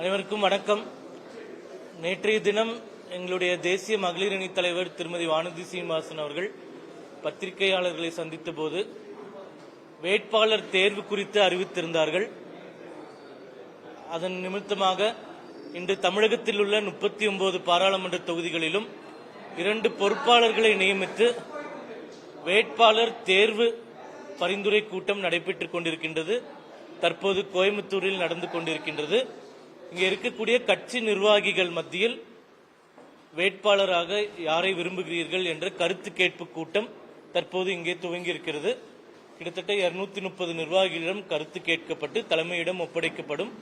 அனைவருக்கும் வணக்கம். நேற்றைய தினம் எங்களுடைய தேசிய மகளிர் அணி தலைவர் திருமதி வானதி சீனிவாசன் அவர்கள் பத்திரிகையாளர்களை சந்தித்த போது வேட்பாளர் தேர்வு குறித்து அறிவித்திருந்தார்கள். அதன் நிமித்தமாக இன்று தமிழகத்தில் உள்ள முப்பத்தி ஒன்பது பாராளுமன்ற தொகுதிகளிலும் இரண்டு பொறுப்பாளர்களை நியமித்து வேட்பாளர் தேர்வு பரிந்துரை கூட்டம் நடைபெற்றுக் கொண்டிருக்கின்றது. தற்போது கோயம்புத்தூரில் நடந்து கொண்டிருக்கின்றது. இங்கே இருக்கக்கூடிய கட்சி நிர்வாகிகள் மத்தியில் வேட்பாளராக யாரை விரும்புகிறீர்கள் என்ற கருத்து கேட்பு கூட்டம் தற்போது இங்கே துவங்கி இருக்கிறது கிட்டத்தட்ட இருநூத்தி முப்பது நிர்வாகிகளிடம் கருத்து கேட்கப்பட்டு தலைமையிடம் ஒப்படைக்கப்படும்.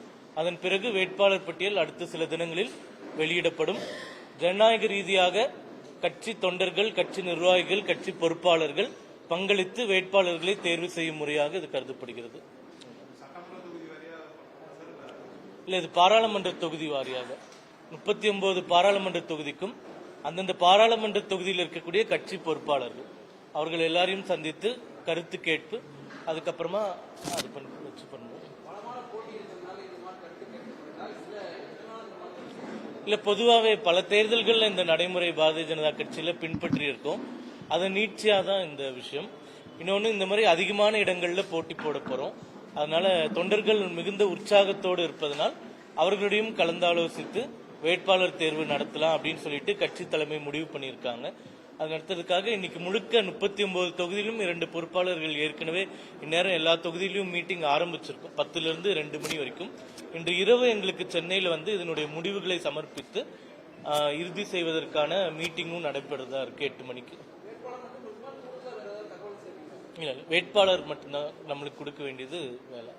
அதன் பிறகு வேட்பாளர் பட்டியல் அடுத்த சில தினங்களில் வெளியிடப்படும். ஜனநாயக ரீதியாக கட்சி தொண்டர்கள் கட்சி நிர்வாகிகள் கட்சி பொறுப்பாளர்கள் பங்களித்து வேட்பாளர்களை தேர்வு செய்யும் முறையாக இது கருதப்படுகிறது. இல்லை இது பாராளுமன்ற தொகுதி வாரியாக. முப்பத்தி ஒன்பது பாராளுமன்ற தொகுதிக்கும் அந்தந்த பாராளுமன்ற தொகுதியில் இருக்கக்கூடிய கட்சி பொறுப்பாளர்கள். அவர்கள் எல்லாரையும் சந்தித்து கருத்து கேட்பு அதுக்கப்புறமா அது பண்ணி வச்சு பண்ணுவோம். இல்லை பொதுவாகவே பல தேர்தல்களில் இந்த நடைமுறை பாரதிய ஜனதா கட்சியில் பின்பற்றி இருக்கோம். அதன் நீட்சியாக தான் இந்த விஷயம். இன்னொன்று இந்த மாதிரி அதிகமான இடங்களில் போட்டி போட போகிறோம் அதனால தொண்டர்கள் மிகுந்த உற்சாகத்தோடு இருப்பதனால் அவர்களிடையும் கலந்தாலோசித்து வேட்பாளர் தேர்வு நடத்தலாம் அப்படின்னு சொல்லிட்டு கட்சி தலைமை முடிவு பண்ணியிருக்காங்க. அது நடத்துறதுக்காக இன்னைக்கு முழுக்க முப்பத்தி ஒன்பது தொகுதியிலும் இரண்டு பொறுப்பாளர்கள் ஏற்கனவே இந்நேரம் எல்லா தொகுதியிலும் மீட்டிங் ஆரம்பிச்சிருக்கும். பத்துல இருந்து ரெண்டு மணி வரைக்கும். இன்று இரவு எங்களுக்கு சென்னையில் வந்து இதனுடைய முடிவுகளை சமர்ப்பித்து இறுதி செய்வதற்கான மீட்டிங்கும் நடைபெறதா இருக்கு எட்டு மணிக்கு. இல்ல வேட்பாளர் மட்டும்தான் நம்மளுக்கு கொடுக்க வேண்டியது வேலை.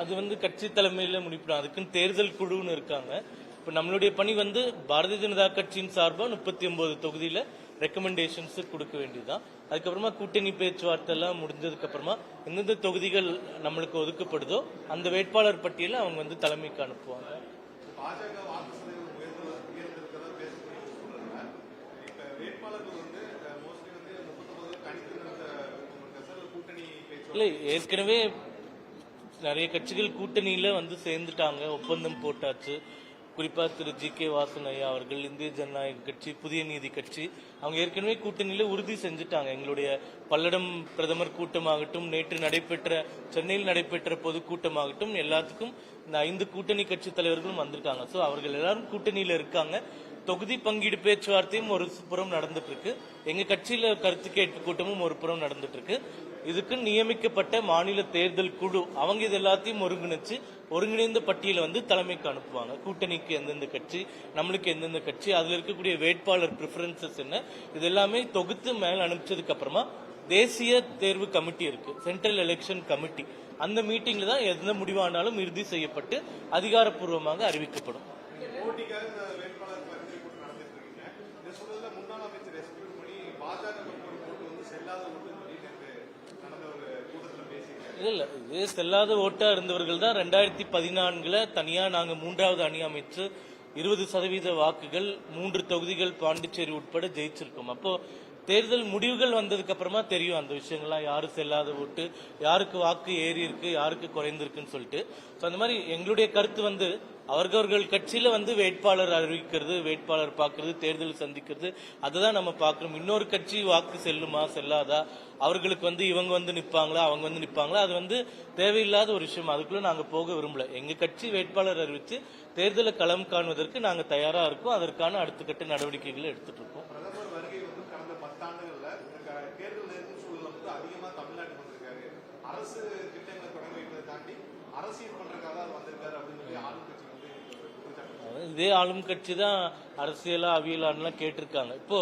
அது வந்து கட்சி தலைமையில் முடிப்பிடும். அதுக்குன்னு தேர்தல் குழுன்னு இருக்காங்க. இப்போ நம்மளுடைய பணி வந்து பாரதிய ஜனதா கட்சியின் சார்பாக முப்பத்தி ஒன்பது தொகுதியில் ரெக்கமெண்டேஷன்ஸ் கொடுக்க வேண்டியதுதான். அதுக்கப்புறமா கூட்டணி பேச்சுவார்த்தை எல்லாம் முடிஞ்சதுக்கு அப்புறமா எந்தெந்த தொகுதிகள் நம்மளுக்கு ஒதுக்கப்படுதோ அந்த வேட்பாளர் பட்டியலை அவங்க வந்து தலைமைக்கு அனுப்புவாங்க பாஜக வாக்கு சதவீதம் உயர்ந்து உயர்ந்திருக்கிறதா பேசக்கூடிய ஒரு சூழல்ல இப்ப வேட்பாளர்கள் வந்து மோஸ்ட்லி வந்து முப்பத்தொன்பது கணித்து நடந்த கசல் கூட்டணி பேச்சு இல்லை ஏற்கனவே நிறைய கட்சிகள் கூட்டணியில வந்து சேர்ந்துட்டாங்க. ஒப்பந்தம் போட்டாச்சு. குறிப்பாக திரு ஜி கே வாசன் ஐயா அவர்கள் இந்திய ஜனநாயக கட்சி புதிய நீதி கட்சி அவங்க ஏற்கனவே கூட்டணியில் உறுதி செஞ்சுட்டாங்க. எங்களுடைய பல்லடம் பிரதமர் கூட்டமாகட்டும் நேற்று நடைபெற்ற சென்னையில் நடைபெற்ற பொதுக்கூட்டமாகட்டும் எல்லாத்துக்கும் இந்த ஐந்து கூட்டணி கட்சி தலைவர்களும் வந்திருக்காங்க. ஸோ அவர்கள் எல்லாரும் கூட்டணியில் இருக்காங்க. தொகுதி பங்கீடு பேச்சுவார்த்தையும் ஒரு புறம் நடந்துட்டு இருக்கு எங்க கட்சியில கருத்து கேட்பு கூட்டமும் ஒரு புறம் நடந்துட்டு இருக்கு இதுக்கு நியமிக்கப்பட்ட மாநில தேர்தல் குழு அவங்க இது எல்லாத்தையும் ஒருங்கிணைச்சு ஒருங்கிணைந்த பட்டியலை வந்து தலைமைக்கு அனுப்புவாங்க. கூட்டணிக்கு எந்தெந்த கட்சி நம்மளுக்கு எந்தெந்த கட்சி அதுல இருக்கக்கூடிய வேட்பாளர் ப்ரிஃபரன்சஸ் என்ன இது எல்லாமே தொகுத்து மேல அனுப்பிச்சதுக்கு அப்புறமா தேசிய தேர்வு கமிட்டி இருக்கு சென்ட்ரல் எலெக்ஷன் கமிட்டி அந்த மீட்டிங்ல தான் எந்த முடிவானாலும் இறுதி செய்யப்பட்டு அதிகாரப்பூர்வமாக அறிவிக்கப்படும். போட்டிக்காக வேட்பாளர் பரிந்துரை கூட்டம் நடத்திட்டு இருக்கீங்க இந்த சூழல்ல முன்னாள் அமைச்சர் எஸ் பி மணி பாஜக ஒரு ஓட்டு வந்து செல்லாத ஓட்டு நடந்த ஒரு கூட்டத்தில் பேசியிருக்காரு. இல்ல இல்ல. இது செல்லாத ஓட்டா இருந்தவர்கள் தான் ரெண்டாயிரத்தி பதினான்குல தனியா நாங்க மூன்றாவது அணி அமைச்சு இருபது சதவீத வாக்குகள் மூன்று தொகுதிகள் பாண்டிச்சேரி உட்பட ஜெயிச்சிருக்கோம். அப்போ தேர்தல் முடிவுகள் வந்ததுக்கு அப்புறமா தெரியும் அந்த விஷயங்கள்லாம் யாரு செல்லாத ஓட்டு யாருக்கு வாக்கு ஏறி இருக்கு யாருக்கு குறைந்திருக்குன்னு சொல்லிட்டு. ஸோ அந்த மாதிரி எங்களுடைய கருத்து வந்து அவர்கள் கட்சியில வந்து வேட்பாளர் அறிவிக்கிறது வேட்பாளர் பார்க்கறது தேர்தல் சந்திக்கிறது அதுதான் நம்ம பார்க்கணும் இன்னொரு கட்சி வாக்கு செல்லுமா செல்லாதா? அவர்களுக்கு வந்து இவங்க வந்து நிற்பாங்களா அவங்க வந்து நிற்பாங்களா அது வந்து தேவையில்லாத ஒரு விஷயம். அதுக்குள்ள நாங்க போக விரும்பல. எங்க கட்சி வேட்பாளர் அறிவித்து தேர்தலை களம் காணுவதற்கு நாங்க தயாரா இருக்கோம். அதற்கான அடுத்த கட்ட நடவடிக்கைகளை எடுத்துட்டு இருக்கோம் பிரதமர் வருகை வந்து கடந்த பத்தாண்டுகள்ல இந்த க- தேர்தல் நெருங்கும் சூழல் வந்து அதிகமா தமிழ்நாட்டுக்கு வந்திருக்காரு அரசு திட்டங்களை தொடங்கி வைப்பதை தாண்டி அரசியல் பண்றதுக்காக தான் வந்திருக்காரு அப்படின்னு சொல்லி ஆளும் கட்சி வந்து இதே ஆளும் கட்சி தான் அரசியலா அவியலான்லாம் கேட்டிருக்காங்க. இப்போ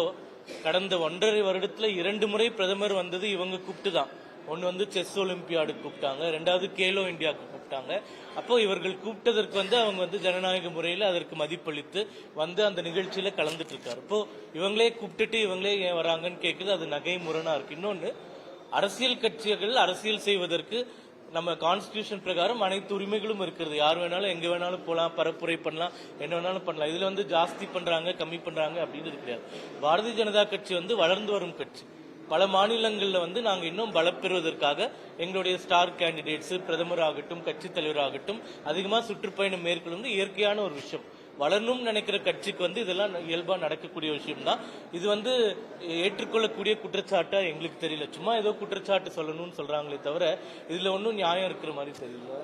கடந்த ஒன்றரை வருடத்துல இரண்டு முறை பிரதமர் வந்தது இவங்க கூப்பிட்டு தான் ஒன்னு வந்து செஸ் ஒலிம்பியாடு கூப்பிட்டாங்க ரெண்டாவது கேலோ இந்தியாவுக்கு கூப்பிட்டாங்க. அப்போ இவர்கள் கூப்பிட்டதற்கு வந்து அவங்க வந்து ஜனநாயக முறையில் அதற்கு மதிப்பளித்து வந்து அந்த நிகழ்ச்சியில கலந்துட்டு இருக்காரு. இப்போ இவங்களே கூப்பிட்டுட்டு இவங்களே ஏன் வராங்கன்னு கேக்குது அது நகை முரணா இருக்கு. இன்னொன்னு அரசியல் கட்சிகள் அரசியல் செய்வதற்கு நம்ம கான்ஸ்டியூஷன் பிரகாரம் அனைத்து உரிமைகளும் இருக்கிறது. யார் வேணாலும் எங்க வேணாலும் போகலாம் பரப்புரை பண்ணலாம் என்ன வேணாலும் பண்ணலாம். இதுல வந்து ஜாஸ்தி பண்றாங்க கம்மி பண்றாங்க அப்படின்னு கிடையாது. பாரதிய ஜனதா கட்சி வந்து வளர்ந்து வரும் கட்சி. பல மாநிலங்களில் வந்து நாங்கள் இன்னும் பலப்பெறுவதற்காக எங்களுடைய ஸ்டார் கேண்டிடேட்ஸ் பிரதமர் ஆகட்டும் கட்சித் தலைவர் ஆகட்டும் அதிகமாக சுற்றுப்பயணம் மேற்கொள்வது இயற்கையான ஒரு விஷயம். வளரணும்னு நினைக்கிற கட்சிக்கு வந்து இதெல்லாம் இயல்பா நடக்கக்கூடிய விஷயம் தான் இது வந்து ஏற்றுக்கொள்ளக்கூடிய குற்றச்சாட்டா எங்களுக்கு தெரியல. சும்மா ஏதோ குற்றச்சாட்டு சொல்லணும்னு சொல்றாங்களே தவிர இதுல ஒன்றும் நியாயம் இருக்கிற மாதிரி தெரியல.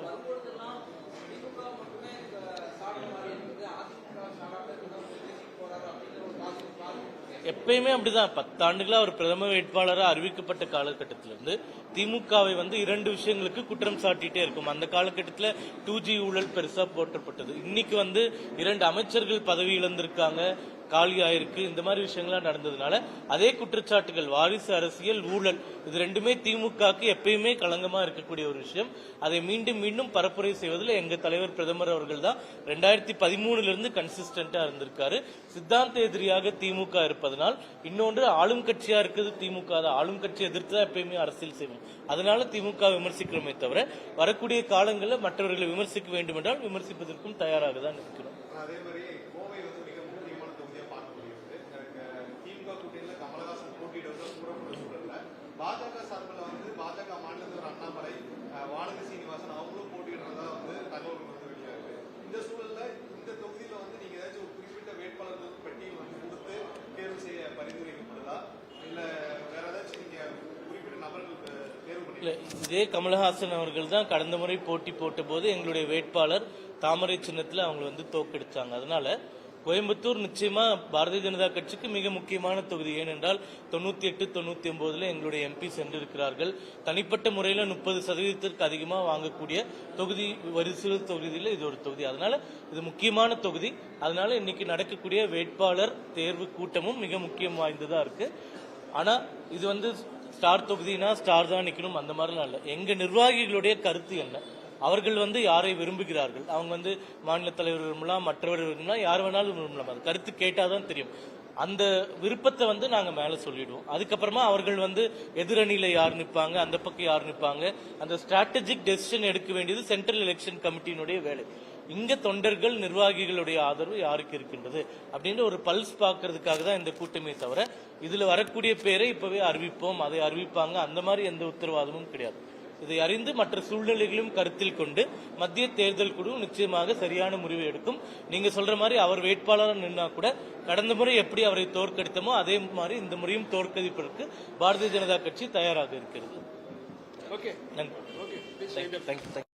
எப்பயுமே அப்படிதான். பத்தாண்டுகளாக அவர் பிரதம வேட்பாளராக அறிவிக்கப்பட்ட காலகட்டத்திலிருந்து திமுகவை வந்து இரண்டு விஷயங்களுக்கு குற்றம் சாட்டிட்டே இருக்கும். அந்த காலகட்டத்தில் டூ ஜி ஊழல் பெருசா போற்றப்பட்டது. இன்னைக்கு வந்து இரண்டு அமைச்சர்கள் பதவி இழந்திருக்காங்க. காலியாயிருக்கு. இந்த மாதிரி விஷயங்கள்லாம் நடந்ததுனால அதே குற்றச்சாட்டுகள் வாரிசு அரசியல் ஊழல் இது ரெண்டுமே திமுகக்கு எப்பயுமே களங்கமா இருக்கக்கூடிய ஒரு விஷயம். அதை மீண்டும் மீண்டும் பரப்புரை செய்வதில் எங்க தலைவர் பிரதமர் அவர்கள் தான் ரெண்டாயிரத்தி பதிமூணுல இருந்து கன்சிஸ்டன்டா இருந்திருக்காரு. சித்தாந்த எதிரியாக திமுக இருப்பதனால் இன்னொன்று ஆளும் கட்சியா இருக்குது திமுக. தான் ஆளும் கட்சி எதிர்த்து தான் எப்பயுமே அரசியல் செய்வோம். அதனால திமுக விமர்சிக்கிறோமே தவிர வரக்கூடிய காலங்களில் மற்றவர்களை விமர்சிக்க வேண்டும் என்றால் விமர்சிப்பதற்கும் தயாராக தான் இருக்கிறோம். அதே மாதிரி கோவை வந்து மிக முக்கியமான தொகுதியா பார்க்க முடியுது எனக்கு திமுக கூட்டணியில கமலஹாசன் போட்டியிடுவது கூறப்பட்ட சூழல்ல பாஜக சார்பில் வந்து பாஜக மாநில தலைவர் அண்ணாமலை அஹ், வானதி சீனிவாசன் அவங்களும் போட்டியிடுறதா வந்து தகவல் வந்து வெளியாகுது இந்த சூழல்ல இந்த தொகுதியில வந்து நீங்க ஏதாச்சும் ஒரு குறிப்பிட்ட வேட்பாளர்களுக்கு பட்டியல் வந்து கொடுத்து தேர்வு செய்ய பரிந்துரைக்கப்படுதா இல்ல வேற ஏதாச்சும் நீங்க குறிப்பிட்ட நபர்களுக்கு தேர்வு பண்ணி இல்லை இதே கமல்ஹாசன் அவர்கள் தான் கடந்த முறை போட்டி போட்ட போது எங்களுடைய வேட்பாளர் தாமரை சின்னத்தில் அவங்க வந்து தோக்கெடுத்தாங்க அதனால கோயம்புத்தூர் நிச்சயமா பாரதிய ஜனதா கட்சிக்கு மிக முக்கியமான தொகுதி. ஏனென்றால் தொண்ணூத்தி எட்டு தொண்ணூத்தி ஒன்பதுல எங்களுடைய எம்பி சென்றிருக்கிறார்கள். தனிப்பட்ட முறையில முப்பது சதவீதத்திற்கு அதிகமாக வாங்கக்கூடிய தொகுதி வரிசை தொகுதியில இது ஒரு தொகுதி. அதனால இது முக்கியமான தொகுதி. அதனால இன்னைக்கு நடக்கக்கூடிய வேட்பாளர் தேர்வு கூட்டமும் மிக முக்கியம் வாய்ந்ததா இருக்கு. ஆனா இது வந்து ஸ்டார் தொகுதினா ஸ்டார் தான் நிற்கணும் அந்த மாதிரிலாம் இல்லை. எங்கள் நிர்வாகிகளுடைய கருத்து என்ன? அவர்கள் வந்து யாரை விரும்புகிறார்கள்? அவங்க வந்து மாநில தலைவர் விரும்பலாம் மற்றவர் விரும்பலாம் யார் வேணாலும் விரும்பலாம். அது கருத்து கேட்டாதான் தெரியும். அந்த விருப்பத்தை வந்து நாங்கள் மேலே சொல்லிடுவோம். அதுக்கப்புறமா அவர்கள் வந்து எதிரணியில் யார் நிற்பாங்க அந்த பக்கம் யார் நிற்பாங்க அந்த ஸ்ட்ராட்டஜிக் டெசிஷன் எடுக்க வேண்டியது சென்ட்ரல் எலெக்ஷன் கமிட்டியினுடைய வேலை. இங்க தொண்டர்கள் நிர்வாகிகளுடைய ஆதரவு யாருக்கு இருக்கின்றது அப்படின்ற ஒரு பல்ஸ் பார்க்கறதுக்காக தான் இந்த கூட்டமே தவிர இதுல வரக்கூடிய பேரை இப்பவே அறிவிப்போம். அதை அறிவிப்பாங்க. அந்த மாதிரி எந்த உத்தரவாதமும் கிடையாது. இதை அறிந்து மற்ற சூழ்நிலைகளையும் கருத்தில் கொண்டு மத்திய தேர்தல் குழு நிச்சயமாக சரியான முடிவை எடுக்கும். நீங்க சொல்ற மாதிரி அவர் வேட்பாளராக நின்னா கூட கடந்த முறை எப்படி அவரை தோற்கடித்தமோ அதே மாதிரி இந்த முறையும் தோற்கடிப்பதற்கு பாரதிய ஜனதா கட்சி தயாராக இருக்கிறது. ஓகே நன்றி. Okay thank you thank you